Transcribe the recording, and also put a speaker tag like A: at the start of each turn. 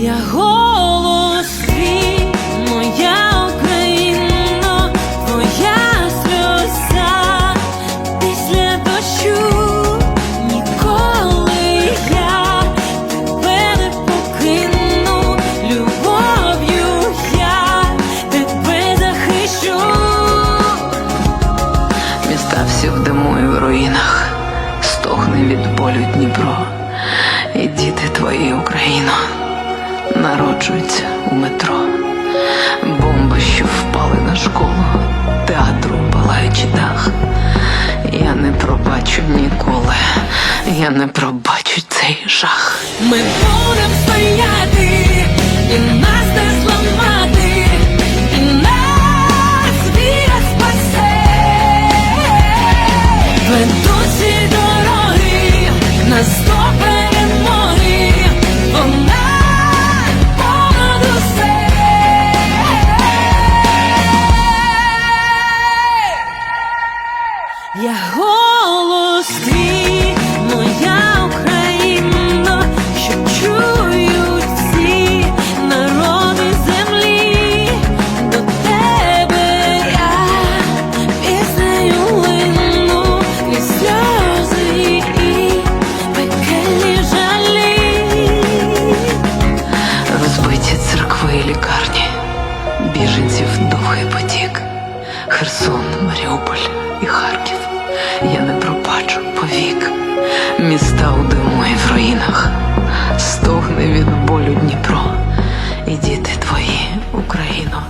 A: я голос моя Україна, твоя сльоза, після дощу ніколи я тебе не покину, любов'ю я тебе захищу.
B: Міста всі в в руїнах, стохне від болю Дніпро. І діти твої Україно народжуються у метро. Бомби, що впали на школу, театру палаючи дах. Я не пробачу ніколи, я не пробачу цей жах.
A: Ми будем стояти, і нас не зламати, і нас віра спасе.
B: Біженців довгий потік, Херсон, Маріуполь і Харків. Я не пробачу повік. Міста у диму і в руїнах, стогне від болю Дніпро, і діти твої, Україно,